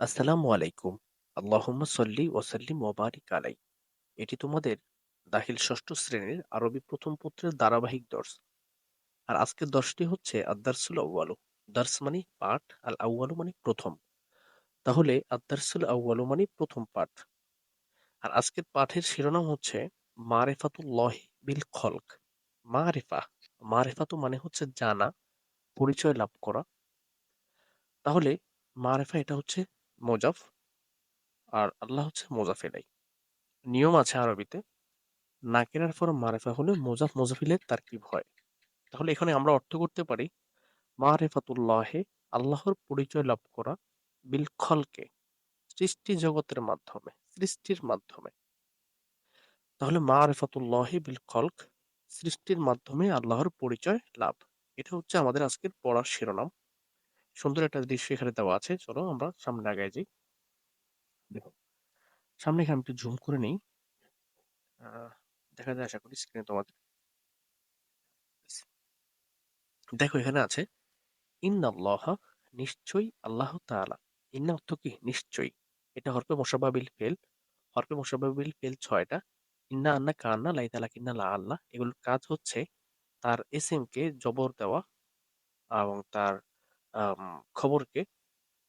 আসসালামু আলাইকুম। আল্লাহুম্মা সল্লি ওয়া সাল্লিম ওয়া বারিক আলাই। এটি তোমাদের দাখিল ষষ্ঠ শ্রেণির আরবি প্রথম পত্রের ধারাবাহিক দর্স। আর আজকের দর্সটি হচ্ছে আদ-দারসুল আউয়ালু। দার্স মানে পাঠ, আল আউয়ালু মানে প্রথম। তাহলে আদ-দারসুল আউয়ালু মানে প্রথম পাঠ। আর আজকের পাঠের শিরোনাম হচ্ছে মারিফাতুল্লাহি বিল খলক। মারিফা, মারিফাতু মানে হচ্ছে জানা, পরিচয় লাভ করা। তাহলে মারিফা এটা হচ্ছে মোজাফ। আর আল্লাহ হচ্ছে মোজাফ ইলাই। নিয়ম আছে আরবিতে নাকিরার পর মারেফা হলে মোজাফ মোজাফিলের তারকিব হয়। তাহলে এখানে আমরা অর্থ করতে পারি, মারেফাতুল্লাহে আল্লাহর পরিচয় লাভ করা বিল খলকে, সৃষ্টি জগতের মাধ্যমে, সৃষ্টির মাধ্যমে। তাহলে মারেফাতুল্লাহে বিল খলক, সৃষ্টির মাধ্যমে আল্লাহর পরিচয় লাভ। এটা হচ্ছে আমাদের আজকের পড়ার শিরোনাম। সুন্দর একটা দৃশ্য এখানে দেওয়া আছে। চলো আমরা সামনে আগায় যাই। দেখো, সামনে এখানে একটু জুম করে নেই। দেখা যায় আশা করি স্ক্রিনে তোমাদের। দেখো, এখানে আছে, ইন্নাল্লাহা নিশ্চয়ই আল্লাহ তাআলা। ইন্না অর্থ কি? নিশ্চয়ই। এটা হরফে মোসাবাবিল ফেল। হরফে মোসাবাবিল ফেল ছয়টা। ইন্না আন্না কান্না লাই তালা কিন্না লা আল্লাহ। এগুলোর কাজ হচ্ছে তার এসএম কে জবর দেওয়া এবং তার খবরকে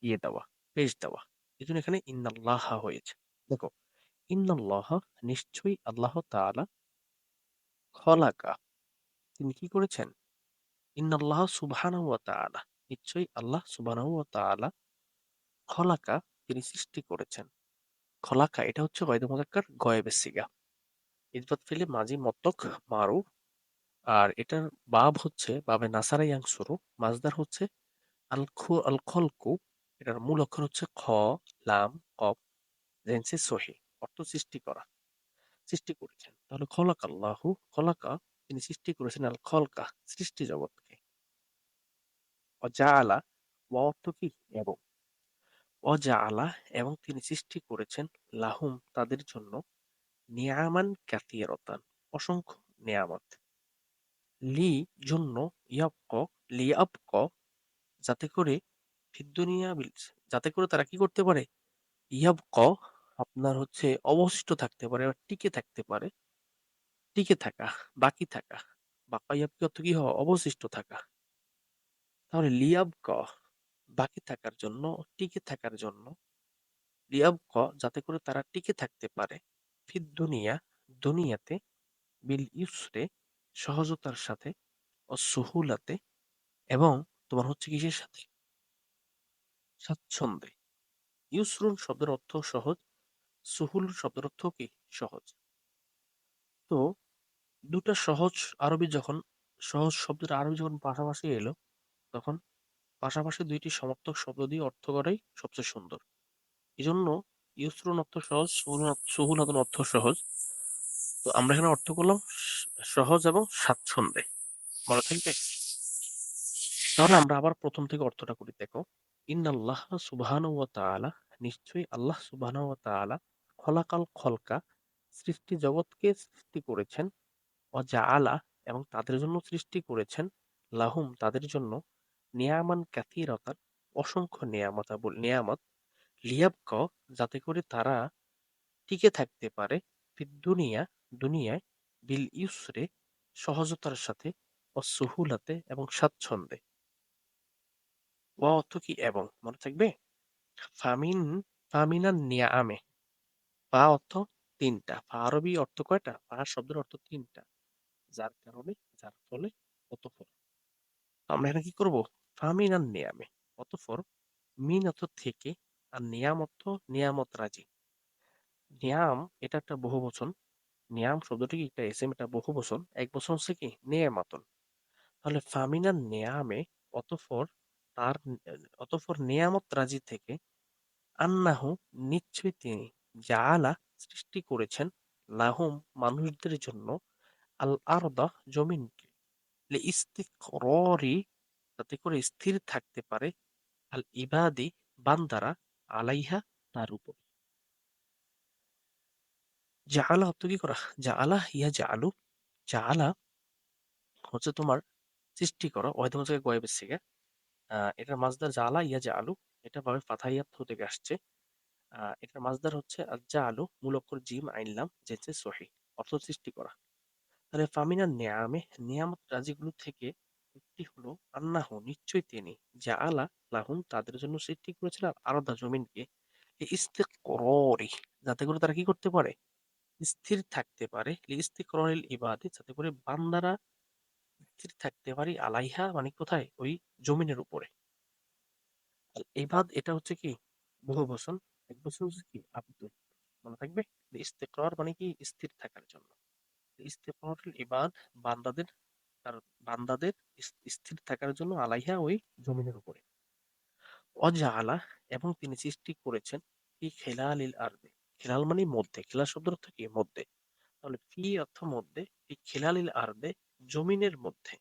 ইয়ে দেওয়া পেশ দেওয়া। এই জন্য এখানে ইন্নাল্লাহা হয়েছে। দেখো, ইন্নাল্লাহা নিশ্চয়ই আল্লাহ তাআলা খলাকা। তিনি কি করেছেন? ইন্নাল্লাহ সুবহানাহু নিশ্চয়ই আল্লাহ সুবহানাহু খলাকা তিনি সৃষ্টি করেছেন। খলাকা, এটা হচ্ছে গয়দ মুজাক্কার গয়েবের সিগা। ইসবাত ফেলে মাজি মতক মারু, আর এটার বাব হচ্ছে, বাবে নাসারা ইয়াংসুরু মাজদার হচ্ছে আল খু আল খলকু এটার মূল অক্ষর হচ্ছে খ, লাম, কফ জেন্সে সহি, অর্থ সৃষ্টি করা, সৃষ্টি করেছেন। তাহলে খলাক আল্লাহু, খলাকা, তিনি সৃষ্টি করেছেন আল খলকা, সৃষ্টি জগৎকে। অজাআলা ওয়া অর্থ কি? এবং। অজাআলা, এবং তিনি সৃষ্টি করেছেন লাহুম, তাদের জন্য নিয়ামান কাসিরাতান, অসংখ্য নিয়ামত। লি জন্য ইয়াবক, লিয়াবক যাতে করে ফিদ্দুনিয়া যাতে করে তারা কি করতে পারে? ইয়াবক আপনার হচ্ছে অবশিষ্ট থাকতে পারে বা টিকে থাকতে পারে। টিকে থাকা, বাকি থাকা। বাকা ইয়াবকি অর্থ কি? হয় অবশিষ্ট থাকা। তাহলে লিয়াবক বাকি থাকার জন্য, টিকে থাকার জন্য। লিয়াবক যাতে করে তারা টিকে থাকতে পারে। ফিদ দুনিয়া, দুনিয়াতে বিল ইউসরে, সহজতার সাথে ও সুহুলাতে এবং তোমার হচ্ছে কিসের সাথে? স্বাচ্ছন্দ্যে। ইউসরুন শব্দের অর্থ সহজ, সুহুল শব্দের অর্থ কি? সহজ। তো দুটা সহজ আরবি যখন, সহজ শব্দের আরবি যখন পাশাপাশি এলো, তখন পাশাপাশি দুইটি সমার্থক শব্দ দিয়ে অর্থ করাই সবচেয়ে সুন্দর। এই জন্য ইউসরুন অর্থ সহজ, সুহুল অর্থ সহজ। তো আমরা এখানে অর্থ করলাম সহজ এবং স্বাচ্ছন্দ্যে। মনে থাকবে? তাহলে আমরা আবার প্রথম থেকে অর্থটা করি। দেখো, ইন্নাল্লাহ সুবহানাহু ওয়া তাআলা নিশ্চয়ই আল্লাহ সুবহানাহু ওয়া তাআলা খলাকাল খলকা, সৃষ্টি জগৎকে সৃষ্টি করেছেন। ও জাআলা, এবং তাদের জন্য সৃষ্টি করেছেন। লাহুম, তাদের জন্য নিয়ামান ক্যাথিরতার অসংখ্য নিয়ামত নিয়ামত। লিয়াবক, যাতে করে তারা টিকে থাকতে পারে দুনিয়া, দুনিয়ায় বিল ইউসরে, সহজতার সাথে অসুহুলাতে এবং স্বাচ্ছন্দ্যে। ওয়া অর্থ কি এবং মনে থাকবে ফামিন ফামিনান নিয়ামে। ফা অর্থ তিনটা ফা আরবি অর্থ কয়টা? ফা শব্দের অর্থ তিনটা। যার কারণে, যার ফলে আমরা এখানে কি করব? নিয়ামে। মিন অর্থ থেকে আর নিয়াম অর্থ নিয়ামত রাজি। নিয়াম এটা একটা বহু বচন নিয়াম শব্দটি একটা এসএম এটা বহু বচন এক বচন হচ্ছে কি? নেয়ামাতন। তাহলে ফামিনান নেয়ামে অতফর তার অতঃপর নিয়ামত রাজি থেকে আন্নাহু নিশ্চয়ই তিনি জাআলা সৃষ্টি করেছেন, লাহুম মানুষদের জন্য আল আরদা জমিনকে। ইস্তিকররি যাতে করে স্থির থাকতে পারে আল ইবাদি বান্দারা আলাইহা তার উপর। জাআলা অর্থ কি করা? জাআলা ইয়া জাআলু, জাআলা হচ্ছে তোমার সৃষ্টি করা ওয়াহিদ গয়েবের থেকে এটার মাজদার জালা ইয়া আলু, এটা বাবে ফাথাইয়াত থেকে আসছে। এটার মাজদার হচ্ছে আজ্জা আলু মূল অক্ষর জিম আইনলাম যেচে সহি, অর্থ সৃষ্টি করা। তাহলে ফামিনার নেয়ামে, নিয়ামত রাজিগুলো থেকে একটি হলো, আন্নাহু, নিশ্চয়ই তিনি, যা আলা লাহুম তাদের জন্য সৃষ্টি করেছেন আর আলাদা জমিনকে। ইস্তেকররি, যাতে করে তারা কি করতে পারে? স্থির থাকতে পারে। ইস্তেকররিল ইবাদে, যাতে করে বান্দারা স্থির থাকতে পারি আলাইহা? মানে কোথায়? ওই জমিনের উপরে। আর ইবাদ এটা হচ্ছে কি? বহু বচন। এক বছর হচ্ছে কি? আব্দুল মনে থাকবে? ইস্তেকরার মানে কি? স্থির থাকার জন্য। ইস্তেকরারুল ইবাদ বান্দাদের, তার বান্দাদের স্থির থাকার জন্য আলাইহা ওই জমিনের উপরে। অজাআলা এবং তিনি সৃষ্টি করেছেন ফি খেলালিল আরদে। খেলাল মানে মধ্যে। খেলাল শব্দের অর্থ কি? মধ্যে। তাহলে ফি অর্থ মধ্যে। ফি খেলালিল আরদে জমিনের মধ্যে।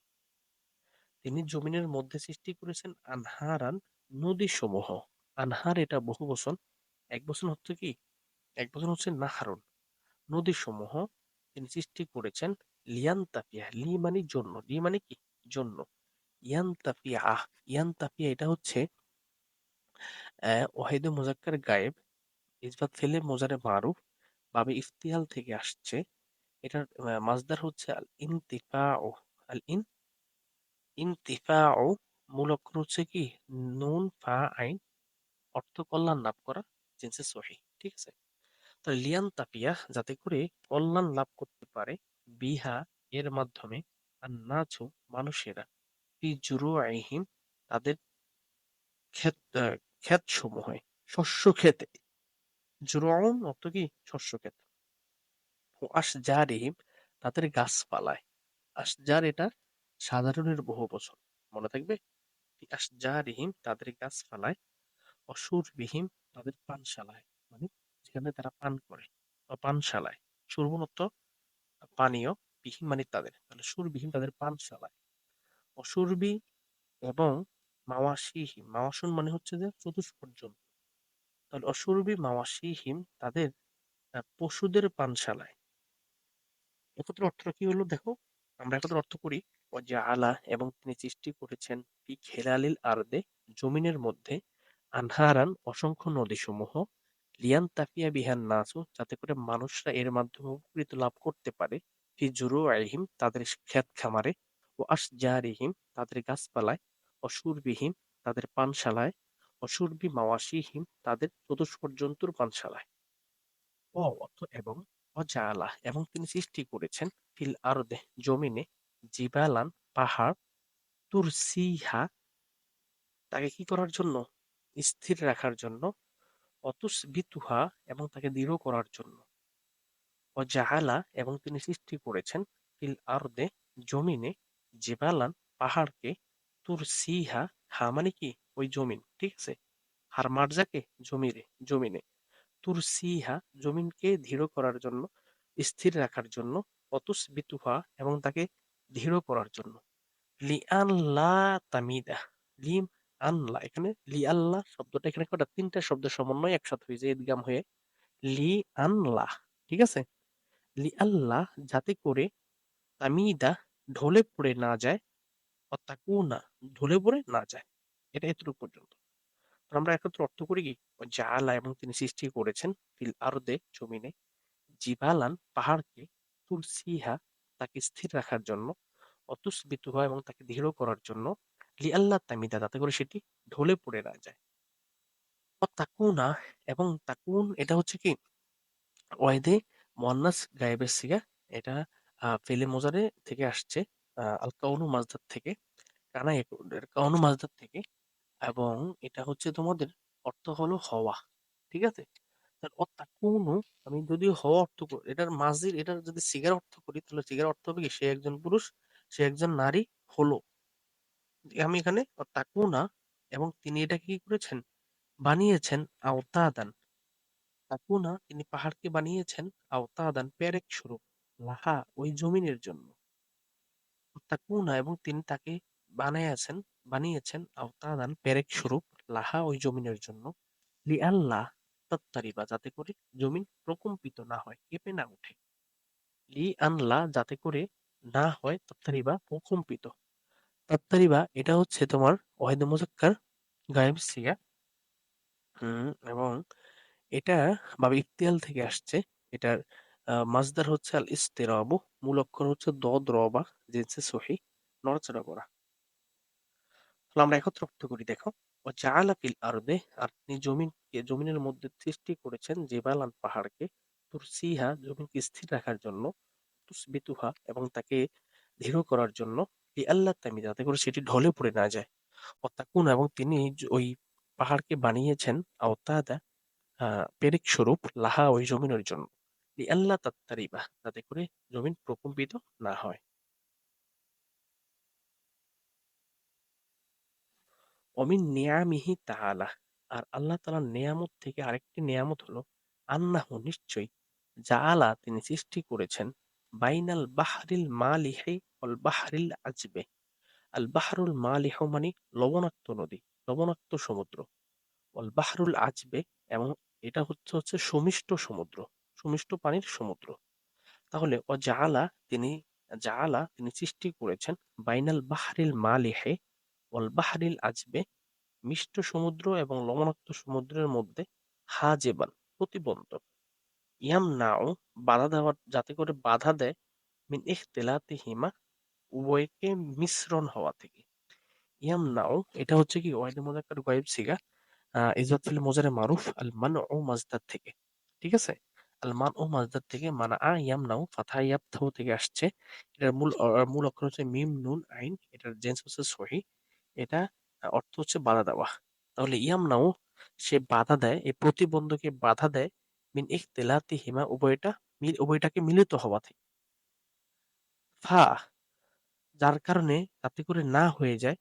তিনি জমিনের মধ্যে সৃষ্টি করেছেন আনহারান নদী সমূহ আনহার এটা বহু বচন। এক বচন হচ্ছে কি? এক বচন হচ্ছে নাহারুন। নদী সমূহ তিনি সৃষ্টি করেছেন লিয়ান তাফিয়া লি মানে জন্য। লি মানে কি? জন্য। ইয়ান তাফিয়া ইয়ান তাফিয়া এটা হচ্ছে ওয়াহিদে মুজাক্কার গায়েব। ইসবাত ফেলে মোজারে মারুফ। বাবে ইফতিয়াল থেকে আসছে। এটার আহ, মাজদার হচ্ছে আল ইনতিফাউ। আল ইন ইনতিফাউ মূল অক্ষর হচ্ছে কি? নুন ফা আইন অর্থ কল্যাণ লাভ করা জিনসে সহি ঠিক আছে? তো লিয়ান তাপিয়া যাতে করে কল্যাণ লাভ করতে পারে বিহা এর মাধ্যমে আর নাচু মানুষেরা ফি জুরুআইহিম তাদের ক্ষেত ক্ষেত সমূহে শস্য খেতে জুরুন অর্থ কি? শস্য ক্ষেত ও আশজারিহিম তাদের গাছপালায়। আশজার এটা সাধারণের বহু বচন। মনে থাকবে? আশজারিহিম তাদের গাছপালায়, অসুরবিহীন তাদের পানশালায় মানে যেখানে তারা পান করে বা পানশালায়। সুরবনত পানীয় বিহীন মানে তাদের, তাহলে সুরবিহীন তাদের পানশালায়। অসুরবি এবং মাওয়াশিহিম মাওয়াসুন মানে হচ্ছে যে চতুষ্পদ জন্তু তাহলে অসুরবি মাওয়াশিহিম তাদের পশুদের পানশালায়। একত্র অর্থটা কি হলো? দেখো, আমরা একত্র অর্থ করি আলা এবং তিনি সৃষ্টি করেছেন ফি খেলালিল আরদে, জমিনের মধ্যে আনহারান অসংখ্য নদীসমূহ, লিয়ান তাফিয়া বিহান নাসু, যাতে করে মানুষরা এর মাধ্যমে উপকৃত লাভ করতে পারে, ফি জুরু আলিহিম তাদের ক্ষেত খামারে, ও আশজারিহিম, তাদের গাছপালায় অসুরবিহীন তাদের পানশালায় অসুরবি মাওয়াশিহিম তাদের চতুষ্পদ জন্তুর পানশালায় অর্থ এবং অজালা এবং তিনি সৃষ্টি করেছেন ফিল আরদে, জমিনে জিবালান পাহাড়, তুরসিহা, তাকে কি করার জন্য? স্থির রাখার জন্য। অতুসবিতুহা এবং তাকে দৃঢ় করার জন্য। অজাহালা এবং তিনি সৃষ্টি করেছেন ফিল আরদে, জমিনে জিবালান পাহাড়কে, তুরসিহা, হা মানে কি? ওই জমিন, ঠিক আছে? হার মার্জাকে, জমিরে, জমিনে। তুরসিহা জমিনকে দৃঢ় করার জন্য, স্থির রাখার জন্য অতুসবিতুহা এবং তাকে দৃঢ় করার জন্য। লি আল্লাহ তামিদা, লিম আল্লাহ এখানে লি আল্লাহ শব্দটা এখানে কটা তিনটা শব্দের সমন্বয় একসাথে হয়েছে ইদগাম হয়ে। লি আল্লাহ ঠিক আছে? লি আল্লাহ যাতে করে তামিদা ঢলে পড়ে না যায়, অত্যাকুনা ঢলে পড়ে না যায়, এটা এতটুকু পর্যন্ত। আমরা একত্র অর্থ করি কি? জাআলা এবং তিনি সৃষ্টি করেছেন ফিল আরদে জমিনে। জিবালান পাহাড়কে তুলসিহা তাকে স্থির রাখার জন্য অতুসবিতুহা এবং তাকে দৃঢ় করার জন্য লি আল্লাহ তামিদা, তাতে করে সেটি ঢলে পড়ে না যায়। তাকুনা এবং তাকুন, এটা হচ্ছে কি? ওয়াইদে মুয়ান্নাস গায়েবের সিগা, এটা ফেলে মোজারে থেকে আসছে আল কাউনু মাজদার থেকে কানা কাউনু মাজদার থেকে। এবং এটা হচ্ছে তোমাদের অর্থ হলো হওয়া, ঠিক আছে? তার অত্যাকুনু আমি যদি হওয়া অর্থ করি, এটার মাজির এটার যদি সিগার অর্থ করি, তাহলে সিগার অর্থ হবে কি, সে একজন পুরুষ, সে একজন নারী হলো। আমি এখানে এবং তিনি এটা কি করেছেন? বানিয়েছেন আওতাদান। তাকুনা তিনি পাহাড়কে বানিয়েছেন আওতাদান, পেরেক স্বরূপ, লাহা, ওই জমিনের জন্য। তাকুনা এবং তিনি তাকে বানিয়েছেন বানিয়েছেন আওতাদান পেরেক স্বরূপ লাহা ওই জমিনের জন্য। লি আল্লাহ তাত্তারিবা যাতে করে জমিন প্রকম্পিত না হয় কেঁপে না ওঠে। লি আনলা যাতে করে না হয় তাত্তারিবা প্রকম্পিত। তাত্তারিবা এটা হচ্ছে তোমার ওয়াহিদে মুজাক্কার গায়েব সিগা হুম, এবং এটা বাব ইফতিয়াল থেকে আসছে। এটার মাসদার হচ্ছে আল ইসতিরাবু, মূল অক্ষর হচ্ছে দদ র বা জিনসে সহি, নড়াচড়া করা। আমরা একত্র অর্থ করি দেখো। ওয়া জাআলা ফিল আরদে আর তিনি জমিনকে জমিনের মধ্যে সৃষ্টি করেছেন জিবালান পাহাড়কে তুরসিহা জমিনকে স্থির রাখার জন্য, তুসবিতুহা এবং তাকে দৃঢ় করার জন্য এই আল্লাহ তামিদা যাতে করে সেটি ঢলে পড়ে না যায়। তাকুনা এবং তিনি ওই পাহাড়কে বানিয়েছেন আওতাদা পেরেক স্বরূপ লাহা ওই জমিনের জন্য। লিআল্লা তাত্তারিবা যাতে করে জমিন প্রকম্পিত না হয়। অমিন নিয়ামিহি তাআলা। আর আল্লাহ তাআলার নেয়ামত থেকে আরেকটি নেয়ামত হলো, আন্নাহু নিশ্চয়ই জাআলা তিনি সৃষ্টি করেছেন, বাইনাল বাহরিল মালিহি ওয়াল বাহরিল আজবে। আল বাহরুল মালিহ মানে লবণাক্ত নদী, লবণাক্ত সমুদ্র। ওয়াল বাহরুল আজবে এবং এটা হচ্ছে হচ্ছে সুমিষ্ট সমুদ্র, সুমিষ্ট পানির সমুদ্র। তাহলে ও জাআলা তিনি জাআলা তিনি সৃষ্টি করেছেন, বাইনাল বাহরিল মালিহে ওয়াল বাহরিল আজবে মিষ্ট সমুদ্র এবং লবণাক্ত সমুদ্রের মধ্যে হাজেবান প্রতিবন্ধক। ইয়ামনাউ বাধা দেওয়ার যাতে করে বাধা দেয় মিন ইখতিলাতিহিমা উভয়কে মিশ্রণ হওয়া থেকে। ইয়ামনাউ এটা হচ্ছে কি ওয়াহিদুল মুজাক্কার গায়েব সিগা ইজাত ফিল মুজারে মারুফ আল মানউ মাজদার থেকে ঠিক আছে? আল মানউ মাজদার থেকে মানা আ ইয়ামনাউ ফাথা ইয়াবথাউ থেকে আসছে। এটার মূল মূল অক্ষর হচ্ছে মিম নুন আইন এটার জেন্স হচ্ছে সহি। এটা অর্থ হচ্ছে বাধা দেওয়া। তাহলে ইয়ামনাউ সে বাধা দেয়, এই প্রতিবন্ধকে বাধা দেয়, মিন ইখতিলাতিহিমা উভয়টা মিল, উভয়টাকে মিলিত হওয়া থেকে। ফা, যার কারণে তাতে করে না হয়ে যায়,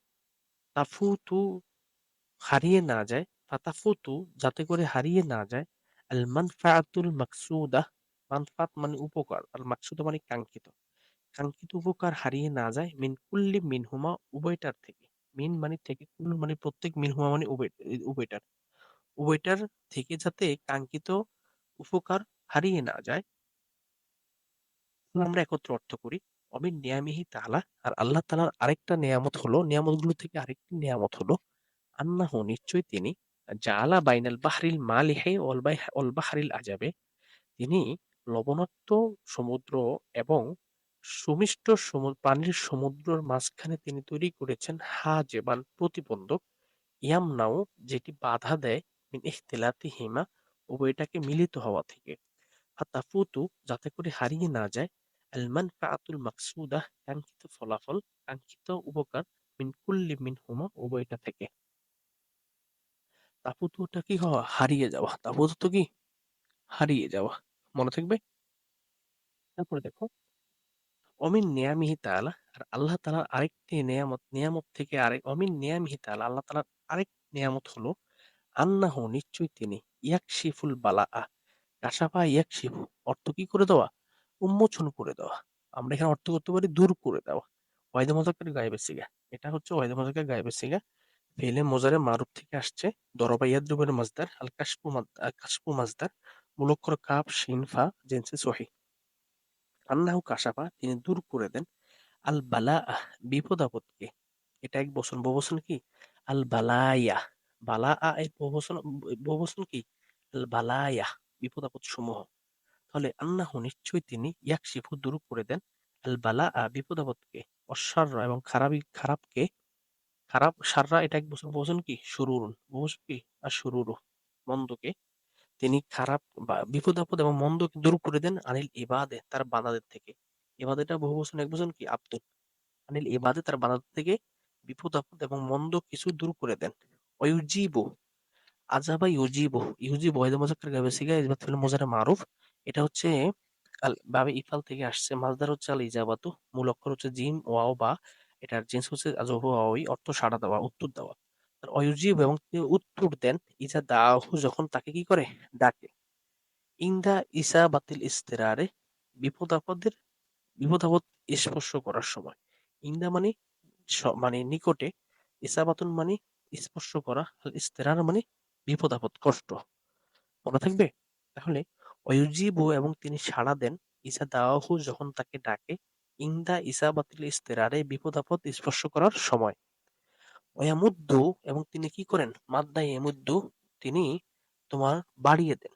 তাফুতু হারিয়ে না যায়, ফাতাফুতু যাতে করে হারিয়ে না যায়, আল মানফাআতুল মাকসুদা, মানফাত মানে উপকার, আল মাকসুদা মানে কাঙ্ক্ষিত। কাঙ্ক্ষিত উপকার হারিয়ে না যায়, মিন কুল্লি মিনহুমা, উভয়টার থেকে। মিন মানে থেকে কুল মানে প্রত্যেক মিনহুমা মানে উভয় উভয়টার উভয়টার থেকে যাতে কাঙ্ক্ষিত উপকার হারিয়ে না যায়, আমরা একত্র অর্থ করি। অমিন নিয়ামিহি তাআলা, আর আল্লাহ তাআলার আরেকটা নিয়ামত হলো, নিয়ামতগুলো থেকে আরেকটি নিয়ামত হলো, আন্নাহু নিশ্চয়ই তিনি জাআলা বাইনাল বাহরিল মালিহি ওয়াল বাহ, ওয়াল বাহরিল আজাবে তিনি লবণাক্ত সমুদ্র এবং সুমিষ্ট সমু, পানির সমুদ্রের মাঝখানে তিনি তৈরি করেছেন হাজেবান প্রতিবন্ধক ইয়ামনাউ যেটি বাধা দেয়, মিন ইখতিলাতিহিমা উভয়টাকে মিলিত হওয়া থেকে। ফাতাফুতু, যাতে করে হারিয়ে না যায়, আল মানফাআতুল মাকসুদা, কাঙ্ক্ষিত ফলাফল, কাঙ্ক্ষিত উপকার, মিন কুল্লি মিনহুমা উভয়টা থেকে। তাপুতুটা কি হওয়া? হারিয়ে যাওয়া। তাপুত তো কি? হারিয়ে যাওয়া। মনে থাকবে? তারপরে দেখো। অমিন নিয়ামিহি তাআলা। আর আল্লাহ তাআলার আরেকটি নিয়ামত নিয়ামত থেকে আরেক অমিন নিয়ামিহি তাআলা, আল্লাহ তাআলার আরেক নিয়ামত হলো, আন্নাহু নিশ্চয়ই তিনি ইয়াক ইয়াকশিফুল বালাআ। কাশাফা ইয়াকশিফু, অর্থ কি করে দেওয়া? উন্মোচন করে দেওয়া। আমরা এখানে অর্থ করতে পারি দূর করে দেওয়া। ওয়াহিদে মোজাক্কার গায়েবের সিগা। এটা হচ্ছে ওয়াহিদে মোজাক্কার গায়েবের সিগা। ফেলে মোজারে মারুফ থেকে আসছে দরবা ইয়াদ্রুবের মাজদার আল কাশপু মাজদার মূলক্ষর কাপ শিন ফা জেন্সে সহি। আন্নাহু কাশাফা তিনি দূর করে দেন আল বালা বিপদ আপদকে এটা এক বচন, বহুবচন কি? আল বালায়া বালা আ এর বহুবচন কি? আল বালায়া বিপদ আপদ সমূহ। তাহলে আন্নাহু নিশ্চয়ই তিনি ইয়াকশিফু দূর করে দেন আল বালা আ বিপদ আপদকে অশ্বাররা এবং খারাপি খারাপকে খারাপ, সাররা, এটা এক বছর বহুবচন কি? শুরুরুন বহুবচন কি? আর শুরুরু মন্দকে তিনি খারাপ বা বিপদ আপদ এবং মন্দকে দূর করে দেন আনিল ইবাদে, তার বান্দাদের থেকে। ইবাদেটা বহু বছর, এক বছর কি? আব্দুল। আনিল ইবাদে তার বান্দাদের থেকে বিপদ আপদ এবং মন্দ কিছু দূর করে দেন। ওয়ুজিবু আজাবা ইউজিবু ইউজিবু ওয়াহিদ মুজাক্কার গাবে সিগা ইসবাত ফিল মুজারে মারুফ। এটা হচ্ছে আল, বাবে ইফাল থেকে আসছে। মাসদার হচ্ছে আল ইজাবাতু, মূল অক্ষর হচ্ছে জিম, ওয়াও বা, এটার জিন্স হচ্ছে আজহু ওয়াওই, অর্থ সাড়া দেওয়া, উত্তর দেওয়া। অয়ুজিব এবং তিনি উত্তর দেন ইজা দাহু যখন তাকে কি করে? ডাকে। ইন্দা ইসা বাতিল ইস্তেরারে বিপদ আপদের বিপদ আপদ স্পর্শ করার সময়। ইন্দা মানে মানে নিকটে ইসাবাতুন মানে স্পর্শ করা, আর ইস্তেরার মানে বিপদ আপদ কষ্ট। মনে থাকবে? তাহলে অয়ুজিবু এবং তিনি সাড়া দেন ইসা দাওয়াহু যখন তাকে ডাকে, ইন্দা ইসা বাতিল ইস্তেরারে বিপদ আপদ স্পর্শ করার সময়। ওয়ামুদ্দু এবং তিনি কি করেন? মাদ্দা এমুদ্দু তিনি তোমার বাড়িয়ে দেন।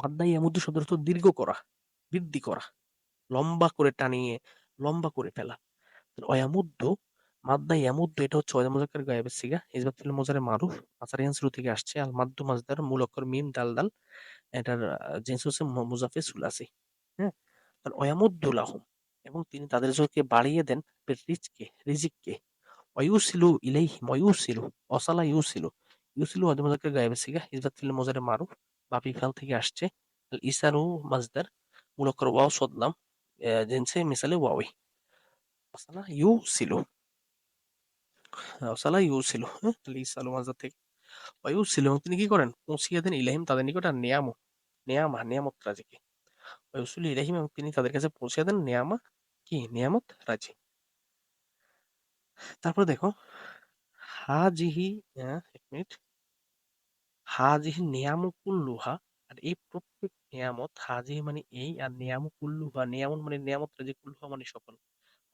মাদ্দা এমুদ্দু শব্দের অর্থ দীর্ঘ করা, বৃদ্ধি করা, লম্বা করে টানিয়ে, লম্বা করে ফেলা। অয়ামুদ্দু মাদ্দা ইয়ামুদ্দু, এটা হচ্ছে ওয়া মুজাক্কার গায়েবের সিগা ইসবাত ফিল মুজারে মারুফ মাসারিয়ান শুরু থেকে আসছে। আল মাদ্দু মাজদার, মূল অক্ষর মিম, দাল দাল, এটার জিন্স হচ্ছে মুজাফে সুলাসি হ্যাঁ? অয়ামুদ্দু লাহুম এবং তিনি তাদের জন্য বাড়িয়ে দেন রিজকে, রিজিককে। অয়ুসিলু ইলাইহিম অয়ুসিলু অসালা ইউসিলু ইউসিলু ওয়া মুজাক্কার গায়েবের সিগা ইসবাত ফিল মুজারে মারুফ বাপি ফেল থেকে আসছে আল ইসারু মাজদার মূল ওয়াও সদলাম জিনসে মিসালে ওয়াওই অসালা ইউসিলু অসালা ইউসিলু হ্যাঁ ইসালু মাজদার থেকে ওয়ুসিলু এবং তিনি কি করেন পৌঁছিয়ে দেন ইলাহিম তাদের নিকট আর নিয়ামু নিয়ামা নিয়ামত রাজিকে ওয়ুসিলু ইলাহিম এবং তিনি তাদের কাছে পৌঁছে দেন নিয়ামা কি নিয়ামত রাজি তারপরে দেখো, হাজিহি এক মিনিট। হাজিহি নিয়ামু কুল্লুহা আর এই প্রত্যেক নিয়ামত, হাজিহি মানে এই আর নিয়ামু কুল্লুহা নিয়ামত মানে নিয়ামত রাজি কুল্লুহা মানে সকল।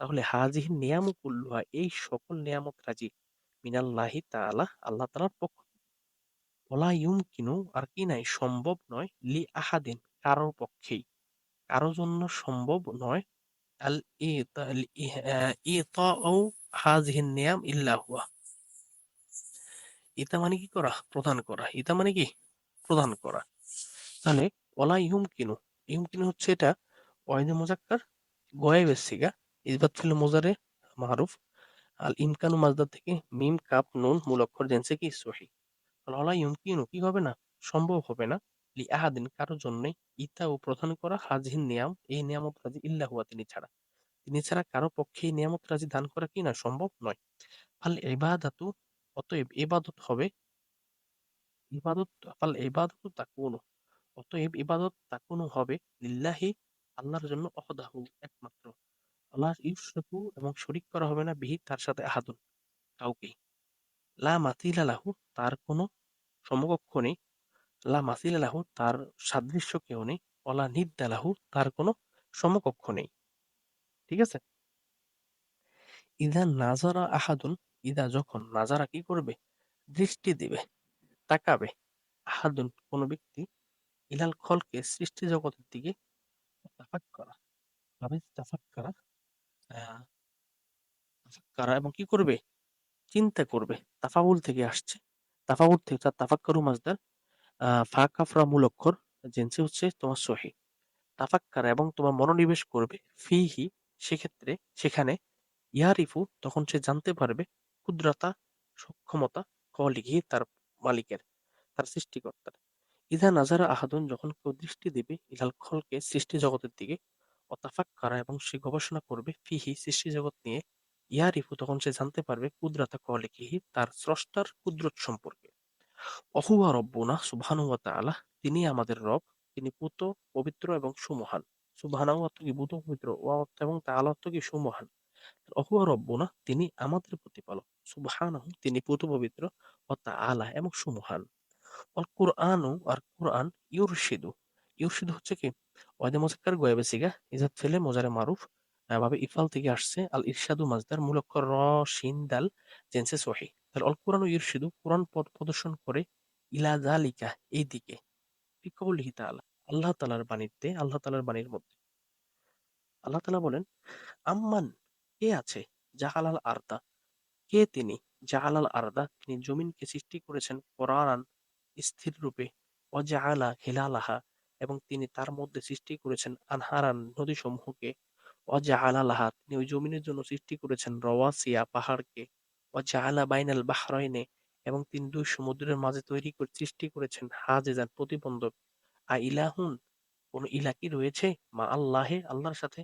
তাহলে হাজিহি নিয়ামু কুল্লুহা এই সকল নিয়ামত রাজি, মিনাল্লাহি তাআলা, আল্লাহ তাআলার পক্ষ। ওলা ইউমকিনু, আর কি নাই, সম্ভব নয়, লি আহাদিন, কারোর পক্ষেই। কারও জন্য সম্ভব নয় আল ইতাউ হাযিহিন নিয়াম ইতা মানে কি করা? প্রদান করা। ইতা মানে কি? প্রদান করা। তাহলে ওলা ইহুমকিনু। ইহুমকিনু হচ্ছে এটা ওয়াইদে মুজাক্কার ইসবাত ফিল মুজারে আল ইমকানু মাজদার থেকে মিম, কাপ, নুন মূল অক্ষর কি? সহি। ওলা ইউমকিনু কি হবে না? সম্ভব হবে না। লি আহাদিন কারোর জন্যই ইতা ও প্রদান করা হাজিহিন নিয়াম। এই নিয়ামত রাজি ইল্লা হুয়া তিনি ছাড়া। তিনি ছাড়া কারও পক্ষে এই নিয়ামত রাজি দান করা কি না সম্ভব নয়। ফাল ইবাদাতু, অতএব ইবাদত হবে। ইবাদত, ফাল ইবাদতু তাকুনু, অতএব ইবাদত তাকুনু হবে লিল্লাহি, আল্লাহর জন্য অহদাহু একমাত্র। আল্লাহ ইউশরাকু এবং শরিক করা হবে না বিহি, তার সাথে আহাদুন কাউকেই। লা মাতিলা লাহু, তার কোনো সমকক্ষ নেই। লা মাসিলা লাহু, তার সাদৃশ্য কেউ নেই। অলা নিদ্দা লাহু, তার কোনো সমকক্ষ নেই। ঠিক আছে? ইদা নাজারা আহাদুন, ইদা যখন নাজারা কি করবে? দৃষ্টি দিবে, তাকাবে। আহাদুন, কোনো ব্যক্তি ইলাল খলকে সৃষ্টি জগতের দিকে করা। করা এবং কি করবে? চিন্তা করবে। তাফাউল থেকে আসছে। তাফাউল থেকে তার তাফাক্কারু মাজদার ফা কাফরা মূল অক্ষর জেন্সি হচ্ছে তোমার সহি। তাফাক্কার এবং তোমার মনোনিবেশ করবে। ফিহি সেক্ষেত্রে সেখানে ইয়ারিফু তখন সে জানতে পারবে ক্ষুদ্রতা, সক্ষমতা, কলিহি তার মালিকের, তার সৃষ্টিকর্তার। ইদা নাজারা আহাদুন যখন কেউ দৃষ্টি দিবে ইলাল খলকে সৃষ্টি জগতের দিকে অতাফাক করা এবং সে গবেষণা করবে, ফিহি সৃষ্টি জগৎ নিয়ে ইয়ারিফু তখন সে জানতে পারবে কুদরাতা কলিকিহি তার স্রষ্টার কুদরত সম্পর্কে। অহুয়া রব্বুনা সুবহানু তাআলা তিনি আমাদের রব, তিনি পুত, পবিত্র এবং সুমহান। সুবহানাহু কি পবিত্র? ওয়া এবং তাআলা কি সুমহান অহুয়া রব্বুনা তিনি আমাদের প্রতিপালক। সুবহানাহু তিনি পুত পবিত্র ও তাআলা এবং সুমহান। অল কুরআনু আর কুরআন ইউরশিদু। ইউরশিদু হচ্ছে কি? ওয়াদে মুজাক্কার গয়াবে সিগা ইজাত ফেলে মোজারে মারুফ ভাবে ইফাল থেকে আসছে আল ইরশাদু মাজদার মূল অক্ষর র, শিন, দাল, জেন্সে সহি। তাহলে অল কোরআন ইরশিদু পথ প্রদর্শন করে ইলা জালিকা এই দিকে তাআলা। আল্লাহ তাআলার বাণীতে, আল্লাহ তাআলার বাণীর মধ্যে। আল্লাহ তাআলা বলেন, আম্মান, কে আছে? জাহালাল আরদা। কে তিনি? জাহালাল আরদা, তিনি জমিনকে সৃষ্টি করেছেন কোরআন স্থির রূপে। অজাআলা হিলালাহা, এবং তিনি তার মধ্যে সৃষ্টি করেছেন আনহারান নদীসমূহকে। ওয়াজাআলা লাহা তিনি ওই জমিনের জন্য সৃষ্টি করেছেন রওয়াসিয়া পাহাড়কে। ওয়াজাআলা বাইনাল বাহরাইনে, এবং তিনি দুই সমুদ্রের মাঝে তৈরি করে, সৃষ্টি করেছেন হাজেজান প্রতিবন্ধক। আ ইলাহুন, কোন ইলা কি রয়েছে? মা আল্লাহে, আল্লাহর সাথে?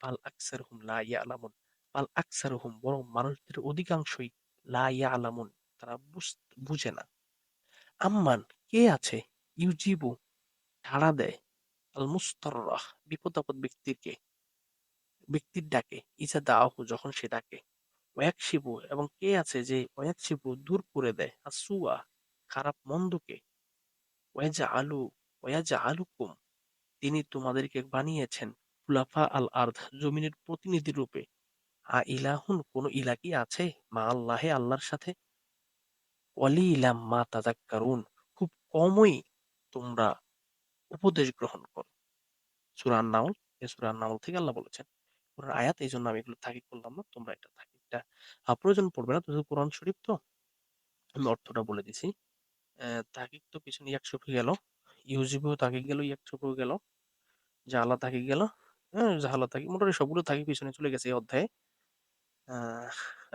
বাল আকসার হুম লা ইয়ালামুন। বাল আকসার হুম বরং মানুষদের অধিকাংশই লা ইয়ালামুন, তারা বুঝে না। আম্মান, কে আছে? ইউজিবু ঝাড়া দেয়। আল মুস্তাররাহ বিপদ আপদ ব্যক্তিকে, ব্যক্তির ডাকে, ইজা দাওয়াহু যখন সে ডাকে। ওয়াকশিবু, এবং কে আছে যে ওয়াকশিবু দূর করে দেয়? আসুয়া খারাপ মন্দকে। ওয়াজা আলু ওয়াজা আলুকুম তিনি তোমাদেরকে বানিয়েছেন খুলাফা আল আর্ধ জমিনের প্রতিনিধি রূপে। আ ইলাহুন কোন ইলা কি আছে মা আল্লাহে আল্লাহর সাথে? ওয়ালিলাম মা তাযাক্কারুন খুব কমই তোমরা উপদেশ গ্রহণ করো। সূরা আন-নামল এই সূরা আন-নামল থেকে আল্লাহ বলেছেন কোরআন আয়াত এই জন্য আমি এগুলো থাকি করলাম না তোমরা এটা তাকিদটা আহ, প্রয়োজন পড়বে না তুমি কোরআন শরীফ তো। আমি অর্থটা বলে দিছি। তাকিদ তো পিছনে একশোপে গেল। ইউজিবও তাকিদ গেল একশোপে গেল জালা তাকিদ গেল হ্যাঁ জাহালা তাকিদ মোটামুটি সবগুলো তাকিদ পিছনে চলে গেছে এই অধ্যায়ে।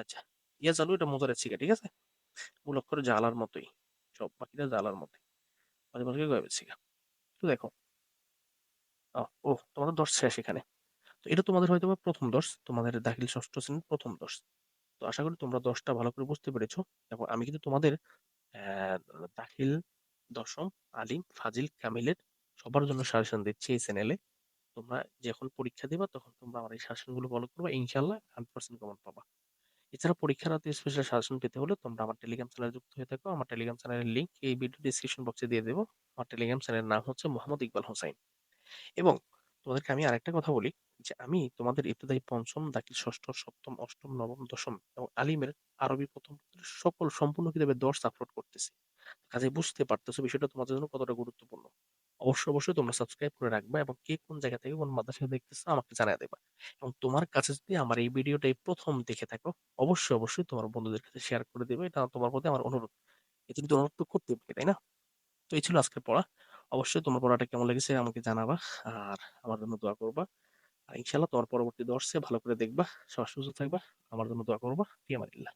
আচ্ছা ইয়া চালু এটা মোজারের শিখা ঠিক আছে? মূল অক্ষর জালার মতোই, সব বাকিটা জালার মতোই, মাঝে মাঝে গয়েবের শিখা তো দেখো ও, তোমাদের দশ শেষ এখানে। তো এটা তোমাদের হয়তো প্রথম দশ, তোমাদের দাখিল ষষ্ঠ শ্রেণির প্রথম দশ। তো আশা করি তোমরা দশটা ভালো করে বুঝতে পেরেছ। দেখো, আমি কিন্তু তোমাদের দাখিল দশম আলিম, ফাজিল, কামিলের সবার জন্য সাজেশন দিচ্ছি এই চ্যানেলে তোমরা যখন পরীক্ষা দিবা তখন তোমরা আমার এই সাজেশনগুলো ফলো করবা ইনশাল্লাহ হান্ড্রেড পার্সেন্ট কমন পাবা। এছাড়া পরীক্ষার রাতে স্পেশাল সাজেশন পেতে হলে তোমরা আমার টেলিগ্রাম চ্যানেলে যুক্ত হয়ে থাকো। আমার টেলিগ্রাম চ্যানেলের লিঙ্ক এই ভিডিও ডিসক্রিপশন বক্সে দিয়ে দেবো। আমার টেলিগ্রাম চ্যানেলের নাম হচ্ছে মোহাম্মদ ইকবাল হোসাইন। এবং তোমাদেরকে আমি আরেকটা কথা বলি, যে আমি তোমাদের ইবতদায়ী পঞ্চম, দাখিল ষষ্ঠ, সপ্তম, অষ্টম, নবম, দশম এবং আলিমের আরবি প্রথম সকল সম্পূর্ণ কিতাবের দর্শ আপলোড করতেছি। কাজে বুঝতে পারতেছো বিষয়টা তোমাদের জন্য কতটা গুরুত্বপূর্ণ। অবশ্যই অবশ্যই তোমরা সাবস্ক্রাইব করে রাখবা এবং কে কোন জায়গা থেকে কোন মাদ্রাসা দেখতেছো আমাকে জানিয়ে দেবা। এবং তোমার কাছে যদি আমার এই ভিডিওটা এই প্রথম দেখে থাকো, অবশ্যই অবশ্যই তোমার বন্ধুদের কাছে শেয়ার করে দেবে। এটা তোমার প্রতি আমার অনুরোধ। এটা কিন্তু অনুরোধ করতে পারি, তাই না? তো এই ছিল আজকের পড়া। অবশ্যই তোমার পড়াটা কেমন লেগেছে আমাকে জানাবা। আর আমার জন্য দোয়া করবা। আর ইনশাল্লাহ তোমার পরবর্তী দর্শে ভালো করে দেখবা সবাই সুস্থ থাকবা। আমার জন্য দোয়া করবা। ফি আমানিল্লাহ।